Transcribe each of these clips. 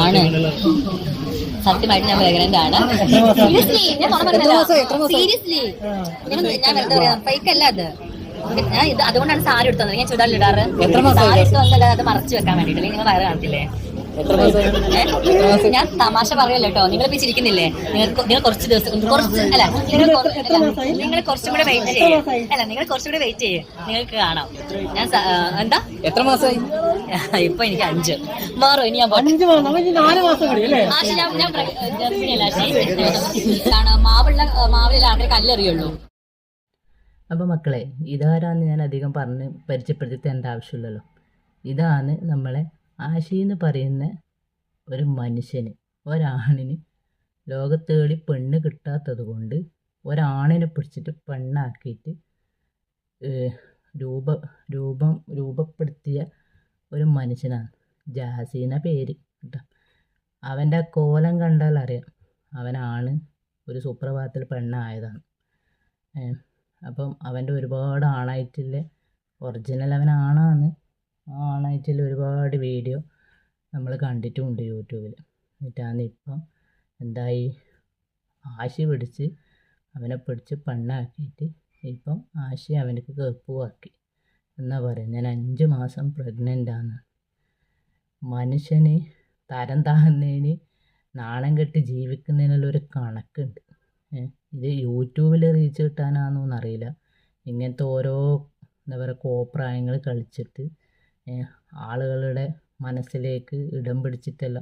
ആണ്. സത്യമായിട്ട് ഞാൻ പ്രഗ്നന്റ് ആണ് സീരിയസ്ലി ഞാൻ സീരിയസ്ലി ഞാൻ ഞാൻ വെറുതെ പറയാം. ഫൈക്ക് അല്ല അത്. ഞാൻ ഇത് അതുകൊണ്ടാണ് സാരി എടുത്തത് ഞാൻ ചുടാൻ ഇടാറ്. സാരി എടുത്ത് വന്നല്ല അത് മറച്ചു വെക്കാൻ വേണ്ടിട്ട്. നിങ്ങൾ വയറ് കാണത്തില്ലേ? ഞാൻ തമാശ പറയല്ലോ കേട്ടോ നിങ്ങൾ ഇപ്പൊ ചിരിക്കുന്നില്ലേ നിങ്ങൾക്ക് നിങ്ങൾ കുറച്ച് ദിവസം കുറച്ച് അല്ല നിങ്ങൾ നിങ്ങൾ കുറച്ചും കൂടെ വെയിറ്റ് ചെയ്യേ. അല്ല നിങ്ങൾ കുറച്ചും കൂടെ വെയിറ്റ് ചെയ്യേ. നിങ്ങൾക്ക് കാണാം. ഞാൻ എന്താ? എത്ര മാസമായി ഇപ്പൊ എനിക്ക് അഞ്ച്. മാറും ഇനി ഞാൻ പോട്ടെ അഞ്ച് മാസം നമുക്ക് നാല് മാസം കൂടി അല്ലേ? ആശി ഞാൻ ഞാൻ ഗർഭിണിയല്ല ആശി മാവുള്ള മാവിൽ ആൾക്കാർ കല്ലെറിയുള്ളൂ അപ്പോൾ മക്കളെ ഇതാരാന്ന് ഞാൻ അധികം പറഞ്ഞ് പരിചയപ്പെടുത്തി തരേണ്ട ആവശ്യമില്ലല്ലോ ഇതാണ് നമ്മളെ ആശി എന്ന് പറയുന്ന ഒരു മനുഷ്യന് ഒരാണിന് ലോകത്തേടി പെണ്ണ് കിട്ടാത്തത് കൊണ്ട് ഒരാണിനെ പിടിച്ചിട്ട് പെണ്ണാക്കിയിട്ട് രൂപ രൂപം രൂപപ്പെടുത്തിയ ഒരു മനുഷ്യനാണ്. ജാസീന പേര് കേട്ടോ. അവന്റെ കോലം കണ്ടാൽ അറിയാം അവനാണ് ഒരു സുപ്രഭാതത്തിൽ പെണ്ണായതാണ്. അപ്പം അവന്റെ ഒരുപാട് ആണായിട്ടുള്ള ഒറിജിനൽ അവൻ ആണായിട്ടുള്ള ഒരുപാട് വീഡിയോ നമ്മൾ കണ്ടിട്ടുമുണ്ട് യൂട്യൂബിൽ എന്നിട്ടാണ് ഇപ്പം എന്തായി? ആശി പിടിച്ച് അവനെ പിടിച്ച് പെണ്ണാക്കിയിട്ട് ഇപ്പം ആശി അവനക്ക് കെപ്പുവാക്കി എന്നാ പറയുന്നത് ഞാൻ അഞ്ച് മാസം പ്രഗ്നന്റാണ് മനുഷ്യന് തരം താഴ്ന്നതിന് നാണം കെട്ട് ജീവിക്കുന്നതിനുള്ള ഒരു കണക്കുണ്ട്. ഇത് യൂട്യൂബിൽ റീച്ച് കിട്ടാനാണെന്നൊന്നും അറിയില്ല ഇങ്ങനത്തെ ഓരോ എന്താ പറയുക കോപ്രായങ്ങൾ കളിച്ചിട്ട് ആളുകളുടെ മനസ്സിലേക്ക് ഇടം പിടിച്ചിട്ടല്ല.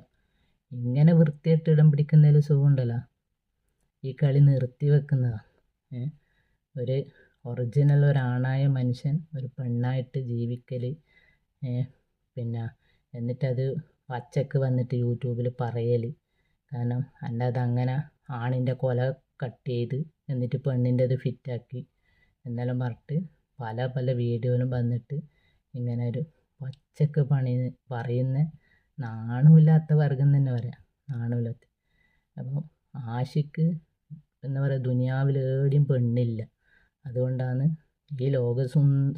ഇങ്ങനെ വൃത്തിയായിട്ട് ഇടം പിടിക്കുന്നതിൽ സുഖമുണ്ടല്ലോ. ഈ കളി നിർത്തി വെക്കുന്നതാണ് ഒരു ഒറിജിനൽ ഒരാണായ മനുഷ്യൻ ഒരു പെണ്ണായിട്ട് ജീവിക്കൽ പിന്നെ എന്നിട്ടത് പച്ചക്ക് വന്നിട്ട് യൂട്യൂബിൽ പറയൽ കാരണം എന്റെ അതങ്ങനെ ആണിന്റെ കൊല കട്ട് ചെയ്ത് എന്നിട്ട് പെണ്ണിന്റെത് ഫിറ്റാക്കി എന്നെല്ലാം പറഞ്ഞിട്ട് പല പല വീഡിയോയിലും വന്നിട്ട് ഇങ്ങനെ ഒരു പച്ചക്ക് പണി പറയുന്ന നാണമില്ലാത്ത വർഗം തന്നെ പറയാം. നാണമില്ലാത്ത. അപ്പോൾ ആഷിക്ക് എന്താ പറയുക ദുനിയാവിൽ ഏടിയും പെണ്ണില്ല. അതുകൊണ്ടാണ് ഈ ലോക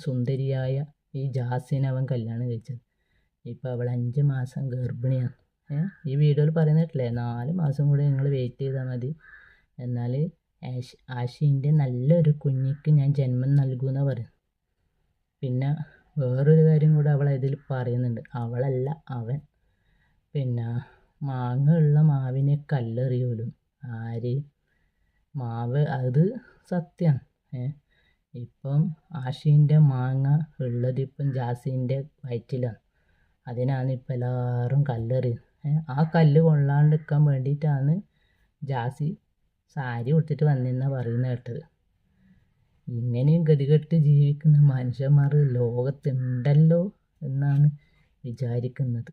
സുന്ദരിയായ ഈ ജാസിനെ അവൻ കല്യാണം കഴിച്ചത്. ഇപ്പോൾ അവൾ അഞ്ച് മാസം ഗർഭിണിയാണ്. ഈ വീഡിയോയിൽ പറയുന്നിട്ടില്ലേ? നാല് മാസം കൂടി നിങ്ങൾ വെയിറ്റ് ചെയ്താൽ മതി. എന്നാൽ ആഷ് നല്ലൊരു കുഞ്ഞിക്ക് ഞാൻ ജന്മം നൽകുമെന്ന് പറയും പിന്നെ വേറൊരു കാര്യം കൂടെ അവൾ ഇതിൽ പറയുന്നുണ്ട്. അവളല്ല അവൻ. പിന്നെ മാങ്ങ ഉള്ള മാവിനെ കല്ലെറിയൂലും. ആര്? മാവ് അത് സത്യമാണ് ഏ? ഇപ്പം ആഷീന്റെ മാങ്ങ ഉള്ളത് ഇപ്പം ജാസിന്റെ വയറ്റിലാണ്. അതിനാണ് ഇപ്പം എല്ലാവരും കല്ലെറിയുന്നത്. ആ കല്ല് കൊള്ളാണ്ടിരിക്കാൻ വേണ്ടിയിട്ടാണ് ജാസി സാരി ഉടുത്തിട്ട് വന്നിരുന്ന പറയുന്നത് കേട്ടത്. ഇങ്ങനെയും ഗതികെട്ട് ജീവിക്കുന്ന മനുഷ്യന്മാർ ലോകത്തുണ്ടല്ലോ എന്നാണ് വിചാരിക്കുന്നത്.